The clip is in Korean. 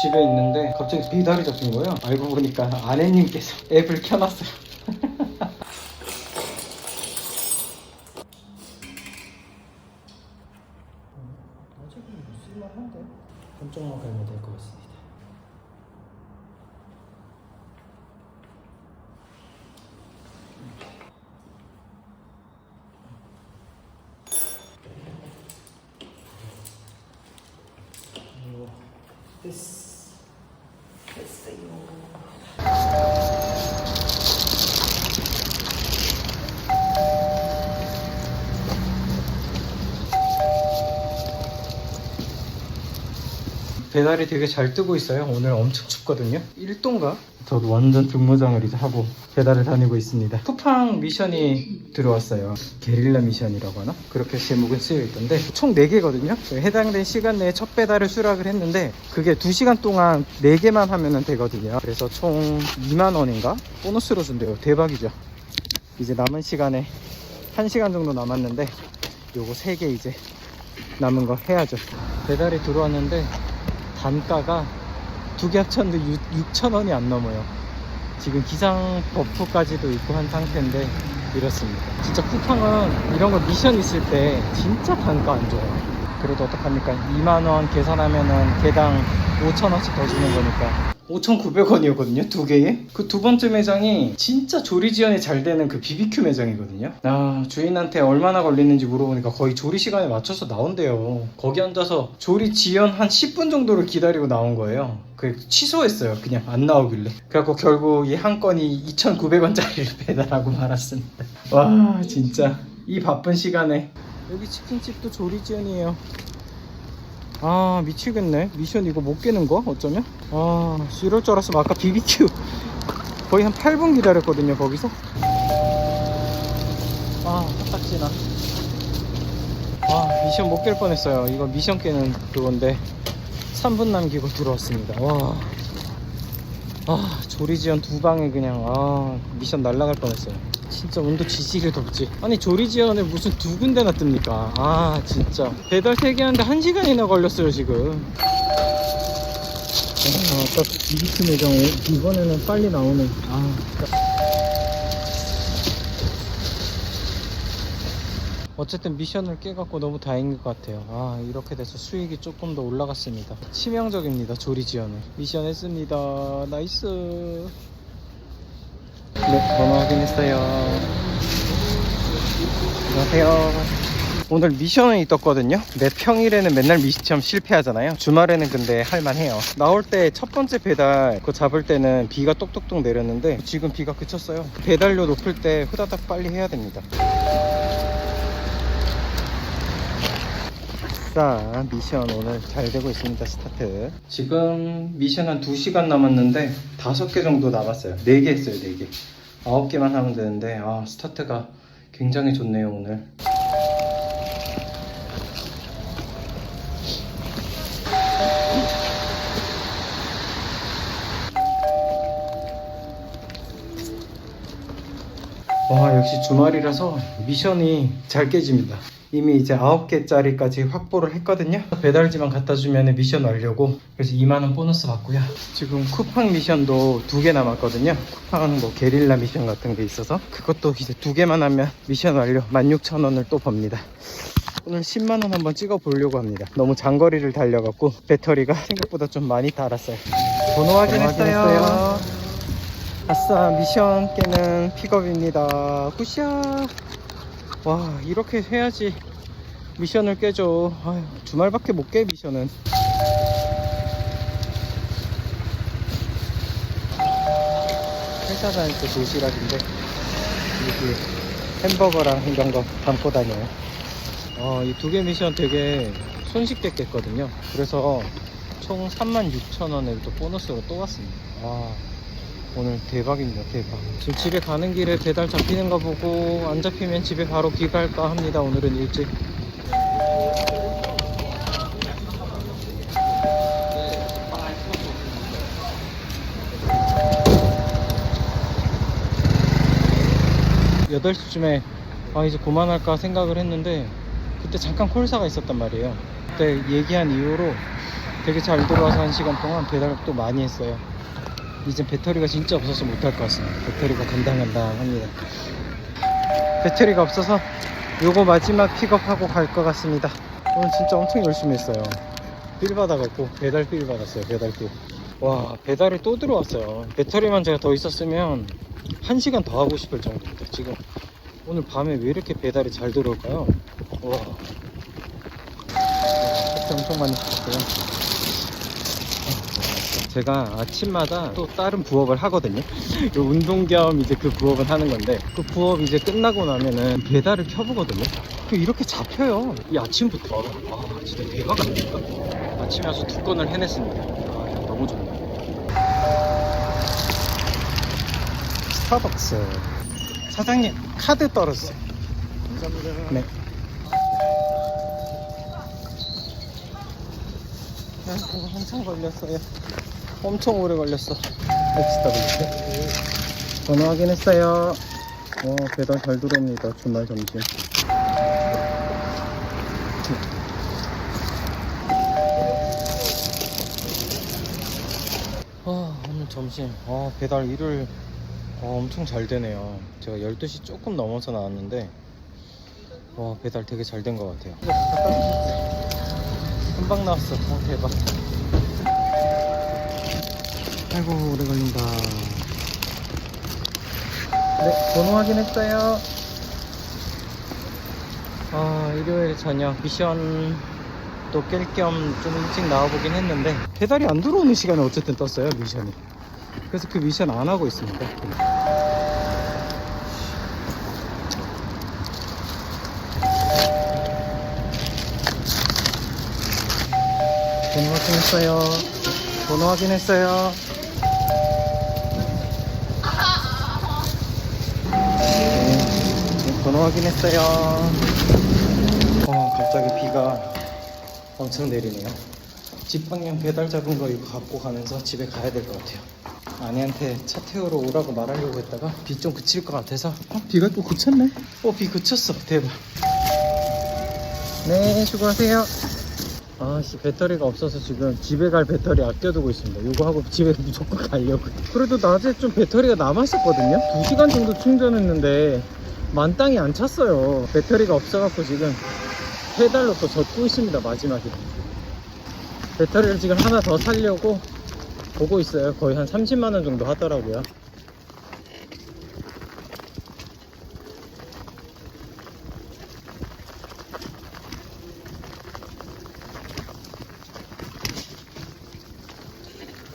집에 있는데 갑자기 배달이 잡힌 거예요. 알고 보니까 아내님께서 앱을 켜놨어요. 아직은 쓸만한데 깜짝만 갈면 될것 같습니다. 이거 됐어. 됐어요. 배달이 되게 잘 뜨고 있어요. 오늘 엄청 춥거든요. 1도인가? 저도 완전 등모장을 이제 하고 배달을 다니고 있습니다. 쿠팡 미션이 들어왔어요. 게릴라 미션이라고 하나? 그렇게 제목은 쓰여 있던데 총 4개거든요. 해당된 시간 내에 첫 배달을 수락을 했는데 그게 2시간 동안 4개만 하면 되거든요. 그래서 총 2만 원인가? 보너스로 준대요. 대박이죠. 이제 남은 시간에 1시간 정도 남았는데 요거 3개 이제 남은 거 해야죠. 배달이 들어왔는데 단가가 두 개 합쳤는데 6천 원이 안 넘어요. 지금 기상 버프까지도 있고 한 상태인데 이렇습니다. 진짜 쿠팡은 이런 거 미션 있을 때 진짜 단가 안 줘요. 그래도 어떡합니까? 2만 원 계산하면은 개당 5천 원씩 더 주는 거니까. 5,900원이었거든요, 두 개에. 그 두 번째 매장이 진짜 조리 지연이 잘 되는 그 BBQ 매장이거든요. 아, 주인한테 얼마나 걸리는지 물어보니까 거의 조리 시간에 맞춰서 나온대요. 거기 앉아서 조리 지연 한 10분 정도를 기다리고 나온 거예요. 그 취소했어요. 그냥 안 나오길래. 그래갖고 결국 이 한 건이 2,900원짜리를 배달하고 말았습니다. 와, 진짜. 이 바쁜 시간에. 여기 치킨집도 조리 지연이에요. 아 미치겠네. 미션 이거 못 깨는 거? 어쩌면? 아 이럴 줄 알았으면 아까 BBQ 거의 한 8분 기다렸거든요 거기서. 아 딱 지나 아 미션 못 깰 뻔했어요. 이거 미션 깨는 그건데 3분 남기고 들어왔습니다. 와. 아, 조리지연 두 방에 그냥, 아, 미션 날라갈 뻔했어요. 진짜 온도 지지게 덥지. 아니, 조리지연에 무슨 두 군데나 뜹니까? 아, 진짜. 배달 세개 하는데 한 시간이나 걸렸어요, 지금. 아, 아까 비비큐 매장 오- 이번에는 빨리 나오네. 아, 진짜. 어쨌든 미션을 깨갖고 너무 다행인 것 같아요. 아, 이렇게 돼서 수익이 조금 더 올라갔습니다. 치명적입니다, 조리지연은. 미션 했습니다. 나이스. 네, 번호 확인했어요. 안녕하세요. 오늘 미션이 떴거든요. 매 평일에는 맨날 미션 실패하잖아요. 주말에는 근데 할만해요. 나올 때 첫 번째 배달 그거 잡을 때는 비가 똑똑똑 내렸는데 지금 비가 그쳤어요. 배달료 높을 때 후다닥 빨리 해야 됩니다. 아싸 미션 오늘 잘 되고 있습니다 스타트 지금 미션 한 2시간 남았는데 5개 정도 남았어요 4개 했어요 4개 9개만 하면 되는데 아 스타트가 굉장히 좋네요 오늘. 와 역시 주말이라서 미션이 잘 깨집니다 이미 이제 9개짜리까지 확보를 했거든요. 배달지만 갖다 주면 미션 완료고 그래서 2만원 보너스 받고요. 지금 쿠팡 미션도 두 개 남았거든요. 쿠팡은 뭐 게릴라 미션 같은 게 있어서 그것도 이제 두 개만 하면 미션 완료. 16,000원을 또 법니다. 오늘 10만원 한번 찍어 보려고 합니다. 너무 장거리를 달려갖고 배터리가 생각보다 좀 많이 닳았어요. 번호 확인했어요. 아싸 미션 깨는 픽업입니다. 굿샷 와 이렇게 해야지 미션을 깨죠. 아휴, 주말밖에 못 깨 미션은. 회사 다닐 때 도시락인데 여기 햄버거랑 이런 거 담고 다녀요. 어, 이 두 개 미션 되게 손쉽게 깼거든요. 그래서 총 36,000원에 또 보너스로 또 왔습니다. 와 오늘 대박입니다 대박. 지금 집에 가는 길에 배달 잡히는 거 보고 안 잡히면 집에 바로 귀갈까 합니다 오늘은 일찍. 여덟 시쯤에아 이제 그만할까 생각을 했는데 그때 잠깐 콜사가 있었단 말이에요. 그때 얘기한 이후로 되게 잘 들어와서 한 시간 동안 배달 또 많이 했어요. 이제 배터리가 진짜 없어서 못할 것 같습니다. 배터리가 간당간당합니다. 배터리가 없어서 요거 마지막 픽업하고 갈 것 같습니다. 오늘 진짜 엄청 열심히 했어요. 필 받아갖고 배달 필 받았어요. 배달 필. 와 배달이 또 들어왔어요. 배터리만 제가 더 있었으면 한 시간 더 하고 싶을 정도입니다. 지금 오늘 밤에 왜 이렇게 배달이 잘 들어올까요? 와. 택배 엄청 많이 받았고요. 제가 아침마다 또 다른 부업을 하거든요. 그 운동 겸 이제 그 부업을 하는 건데 그 부업 이제 끝나고 나면은 배달을 켜보거든요. 그 이렇게 잡혀요. 이 아침부터. 아 진짜 대박 아닙니까? 아침에 와서 두 건을 해냈습니다. 아 너무 좋네요. 스타벅스 사장님 카드 떨었어요. 감사합니다. 네. 아이고, 한참 걸렸어요. 엄청 오래 걸렸어. XW. 번호 확인했어요. 어, 배달 잘 들어옵니다. 주말 점심. 아, 오늘 점심. 아, 배달 일을 어, 엄청 잘 되네요. 제가 12시 조금 넘어서 나왔는데, 와, 배달 되게 잘 된 것 같아요. 금방 나왔어. 어, 대박. 아이고, 오래 걸린다. 네, 번호 확인했어요. 아, 일요일 저녁 미션 또 깰 겸 좀 일찍 나와보긴 했는데, 배달이 안 들어오는 시간에 어쨌든 떴어요, 미션이. 그래서 그 미션 안 하고 있습니다. 번호 확인했어요. 번호 확인했어요. 번호 확인했어요. 어, 갑자기 비가 엄청 내리네요. 집 방향 배달 잡은 거 이거 갖고 가면서 집에 가야 될 것 같아요. 아내한테 차 태우러 오라고 말하려고 했다가 비 좀 그칠 것 같아서 어, 비가 또 그쳤네. 어, 비 그쳤어. 대박. 네, 수고하세요. 아씨 배터리가 없어서 지금 집에 갈 배터리 아껴두고 있습니다 이거 하고 집에 무조건 가려고 그래도 낮에 좀 배터리가 남았었거든요 2시간 정도 충전했는데 만땅이 안 찼어요. 배터리가 없어갖고 지금 페달로 또 젖고 있습니다 마지막에. 배터리를 지금 하나 더 살려고 보고 있어요. 거의 한 30만원 정도 하더라고요